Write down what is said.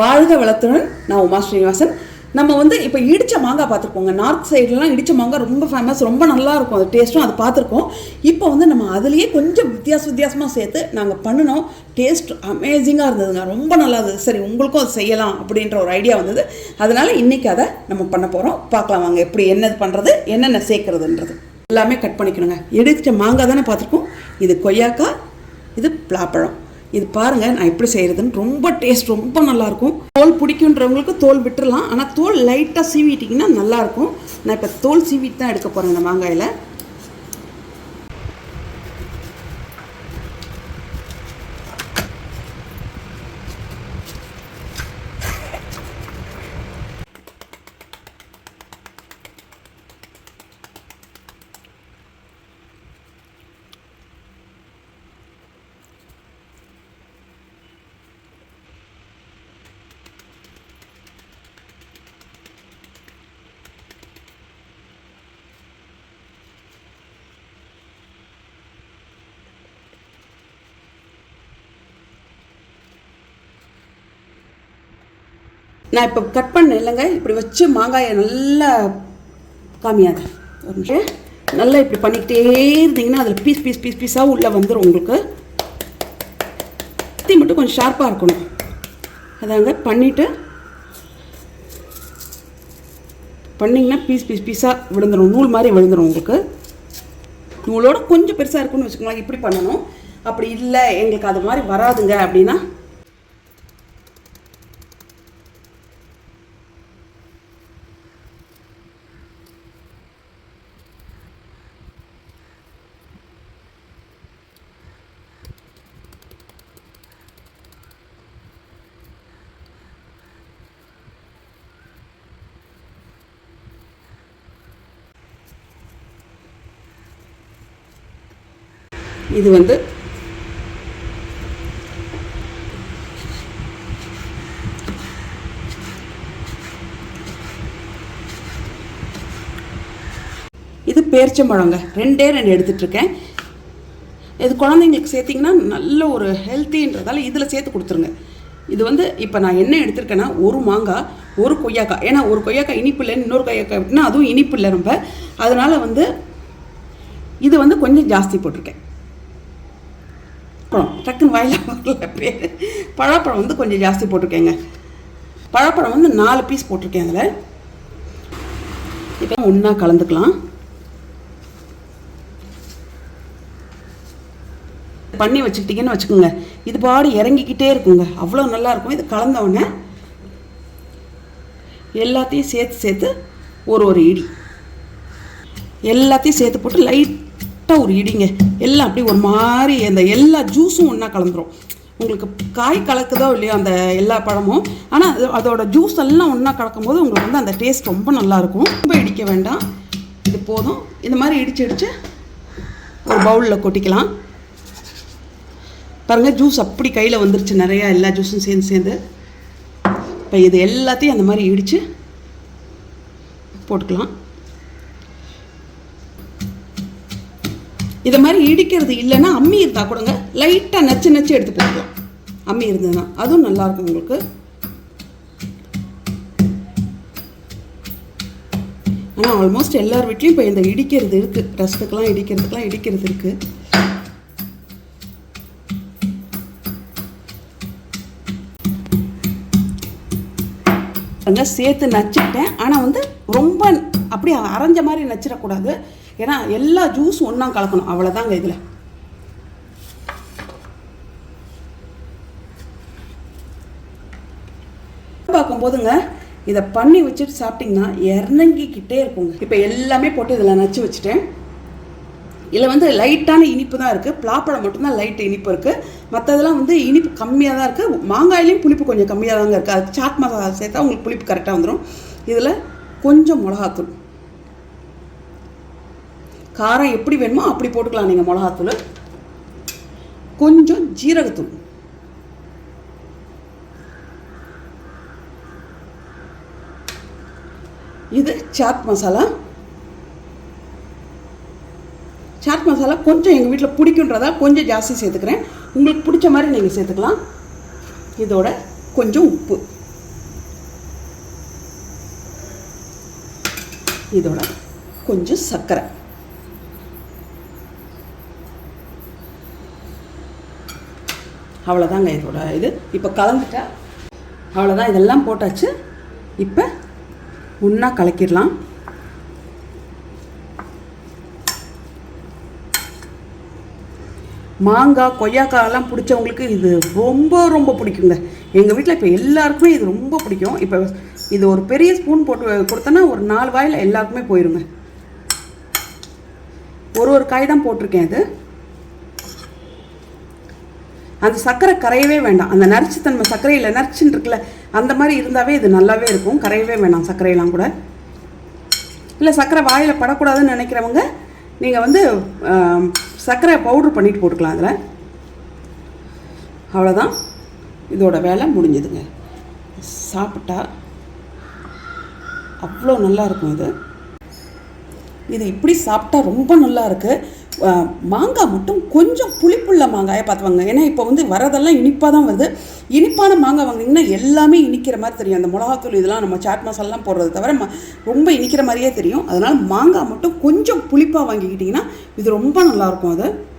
வாழ்க வளத்துடன். நான் உமா ஸ்ரீனிவாசன். நம்ம வந்து இப்போ இடித்த மாங்காய் பார்த்துருக்கோங்க நார்த் சைட்லலாம் இடித்த மாங்காய் ரொம்ப ஃபேமஸ் ரொம்ப நல்லா இருக்கும். அது டேஸ்ட்டும் அது பார்த்துருக்கோம். இப்போ வந்து நம்ம அதுலேயே கொஞ்சம் வித்தியாச வித்தியாசமாக சேர்த்து நாங்கள் பண்ணினோம். டேஸ்ட் அமேசிங்காக இருந்ததுங்க. ரொம்ப நல்லா இருந்தது. சரி உங்களுக்கும் அது செய்யலாம் அப்படின்ற ஒரு ஐடியா வந்தது. அதனால் இன்னைக்கு அதை நம்ம பண்ண போகிறோம் பார்க்கலாம் வாங்க எப்படி என்னது பண்ணுறது என்னென்ன சேர்க்குறதுன்றது. எல்லாமே கட் பண்ணிக்கணுங்க. இடித்த மாங்காய் தானே பார்த்துருக்கோம். இது கொய்யாக்காய் இது பலாப்பழம். இது பாருங்க நான் எப்படி செய்யறதுன்னு. ரொம்ப டேஸ்ட் ரொம்ப நல்லா இருக்கும் தோல் பிடிக்குன்றவங்களுக்கு தோல் விட்டுடலாம் ஆனால் தோல் லைட்டாக சீவிட்டிங்கன்னா நல்லா இருக்கும் நான் இப்போ தோல் சீவிட்டு தான் எடுக்க போகிறேன் இந்த மாங்காயில். நான் இப்போ கட் பண்ணேன் இல்லைங்க? இப்படி வச்சு மாங்காயை நல்லா காமியாது. ஒரு நிமிஷம். நல்லா இப்படி பண்ணிக்கிட்டே இருந்தீங்கன்னா அதில் பீஸ் பீஸ் பீஸ் பீஸாக உள்ளே வந்துடும் உங்களுக்கு. கத்தி மட்டும் கொஞ்சம் ஷார்ப்பாக இருக்கணும். அதாங்க பண்ணிவிட்டு பண்ணிங்கன்னா பீஸ் பீஸ் பீஸாக விழுந்துடும் நூல் மாதிரி விழுந்துடும் உங்களுக்கு. நூலோட கொஞ்சம் பெருசாக இருக்குன்னு வச்சுக்கோங்களேன் இப்படி பண்ணணும். அப்படி இல்லை எங்களுக்கு அது மாதிரி வராதுங்க அப்படின்னா இது வந்து இது பேரிச்சம்பழங்க ரெண்டே ரெண்டு எடுத்துட்ருக்கேன். இது குழந்தைங்களுக்கு சேர்த்திங்கன்னா நல்ல ஒரு ஹெல்த்தின்றதால இதில் சேர்த்து கொடுத்துருங்க. இது வந்து இப்போ நான் என்ன எடுத்திருக்கேன்னா ஒரு மாங்காய் ஒரு கொய்யாக்காய். ஏன்னா ஒரு கொய்யாக்காய் இனிப்பு இல்லைன்னு இன்னொரு கொய்யாக்காய் விட்டுனா அதுவும் இனிப்பு இல்லை ரொம்ப. அதனால் வந்து இது வந்து கொஞ்சம் ஜாஸ்தி போட்டிருக்கேன். பழப்பழம். டக்குன்னு வாயில் வரல பேர். பழப்பழம் வந்து கொஞ்சம் ஜாஸ்தி போட்டிருக்கேங்க. பழப்பழம் வந்து நாலு பீஸ் போட்டிருக்கேன் அதில். இப்போ ஒன்றா கலந்துக்கலாம். பண்ணி வச்சுக்கிட்டிங்கன்னு வச்சுக்கோங்க. இது பாடு இறங்கிக்கிட்டே இருக்குங்க. அவ்வளோ நல்லா இருக்கும். இது கலந்த உடனே எல்லாத்தையும் சேர்த்து சேர்த்து ஒரு ஒரு இடி. எல்லாத்தையும் சேர்த்து போட்டு லைட் லைட்டாக ஒரு இடிங்க. எல்லாம் அப்படியே ஒரு மாதிரி அந்த எல்லா ஜூஸும் ஒன்றா கலந்துரும். உங்களுக்கு காய் கலக்குதோ இல்லையோ அந்த எல்லா பழமும் ஆனால் அது அதோட ஜூஸ் எல்லாம் ஒன்றா கலக்கும்போது உங்களுக்கு வந்து அந்த டேஸ்ட் ரொம்ப நல்லாயிருக்கும் ரொம்ப இடிக்க வேண்டாம். இது போதும். இந்த மாதிரி இடித்து இடித்து ஒரு பவுலில் கொட்டிக்கலாம். பாருங்கள் ஜூஸ் அப்படி கையில் வந்துருச்சு. நிறையா எல்லா ஜூஸும் சேர்ந்து சேர்ந்து. இப்போ இது எல்லாத்தையும் அந்த மாதிரி இடித்து போட்டுக்கலாம். இதை மாதிரி இடிக்கிறது இல்லைன்னா அம்மி இருந்தால் கொடுங்க லைட்டாக நச்சு நச்சு எடுத்து போட்டுக்கலாம் அம்மி இருந்ததுன்னா அதுவும் நல்லாயிருக்கும் உங்களுக்கு. ஆனால் ஆல்மோஸ்ட் எல்லார் வீட்லேயும் இப்போ இந்த இடிக்கிறது இருக்குது ரசத்துக்கெலாம் இடிக்கிறதுக்கெலாம் இடிக்கிறது இருக்குது சேர்த்து நச்சுட்டேன் ஆனால் வந்து ரொம்ப அப்படியே அரைஞ்ச மாதிரி நச்சிடக்கூடாது. ஏன்னா எல்லா ஜூஸும் ஒன்றா கலக்கணும். அவ்வளோதாங்க இதில். பார்க்கும்போதுங்க இதை பண்ணி வச்சுட்டு சாப்பிட்டிங்கன்னா இறங்கிக்கிட்டே இருக்குங்க. இப்போ எல்லாமே போட்டு இதில் நச்சு வச்சுட்டேன். இதில் வந்து லைட்டான இனிப்பு தான் இருக்குது பலாப்பழம் மட்டும்தான் லைட் இனிப்பு இருக்குது மற்றதெல்லாம் வந்து இனிப்பு கம்மியாக தான் இருக்குது மாங்காயிலையும் புளிப்பு கொஞ்சம் கம்மியாக தாங்க இருக்குது அது சாட் மசாலா சேர்த்தா உங்களுக்கு புளிப்பு கரெக்டாக வந்துடும் இதில் கொஞ்சம் மிளகாத்தூள். காரம் எப்படி வேணுமோ அப்படி போட்டுக்கலாம் நீங்கள் மிளகாத்தூள். கொஞ்சம் ஜீரகத்தூள். இது சாட் மசாலா சாட் மசாலா கொஞ்சம் எங்கள் வீட்டில் பிடிக்குன்றதா கொஞ்சம் ஜாஸ்தி சேர்த்துக்கிறேன். உங்களுக்கு பிடிச்ச மாதிரி நீங்கள் சேர்த்துக்கலாம். இதோட கொஞ்சம் உப்பு. இதோட கொஞ்சம் சர்க்கரை. அவ்வளோதாங்க இதோட இது. இப்போ கலந்துட்டா அவ்வளோதான் இதெல்லாம் போட்டாச்சு. இப்போ ஒன்றா கலக்கிடலாம். மாங்காய் கொய்யாக்காயெல்லாம் பிடிச்சவங்களுக்கு இது ரொம்ப ரொம்ப பிடிக்குங்க. எங்கள் வீட்டில் இப்போ எல்லாருக்குமே இது ரொம்ப பிடிக்கும். இப்போ இது ஒரு பெரிய ஸ்பூன் போட்டு கொடுத்தோன்னா ஒரு நாலு வாயில் எல்லாருக்குமே போயிருங்க. ஒரு ஒரு காய் தான் போட்டிருக்கேன் இது அந்த சர்க்கரை கரையவே வேண்டாம். அந்த நரிச்சுத்தன்மை சர்க்கரையில் நரிச்சுன்னு இருக்குல்ல அந்த மாதிரி இருந்தாவே இது நல்லாவே இருக்கும். கரையவே வேண்டாம் சர்க்கரையெல்லாம் கூட. இல்லை சர்க்கரை வாயில் படக்கூடாதுன்னு நினைக்கிறவங்க நீங்கள் வந்து சர்க்கரை பவுட்ரு பண்ணிட்டு போட்டுக்கலாம் அதில் அவ்வளோதான் இதோட வேலை முடிஞ்சுதுங்க. சாப்பிட்டா அவ்வளோ நல்லா இருக்கும் இது. இது இப்படி சாப்பிட்டா ரொம்ப நல்லா இருக்குது மாங்காய் மட்டும் கொஞ்சம் புளிப்புள்ள மாங்காயை பார்த்து வாங்க ஏன்னா இப்போ வந்து வரதெல்லாம் இனிப்பாக தான் வருது. இனிப்பான மாங்காய் வாங்கினீங்கன்னா எல்லாமே இனிக்கிற மாதிரி தெரியும். அந்த மிளகாத்தூள் இதெல்லாம் நம்ம சாட் மசாலாம் போடுறது தவிர ம- ரொம்ப இனிக்கிற மாதிரியே தெரியும். அதனால் மாங்காய் மட்டும் கொஞ்சம் புளிப்பாக வாங்கிக்கிட்டிங்கன்னா இது ரொம்ப நல்லாயிருக்கும் அது.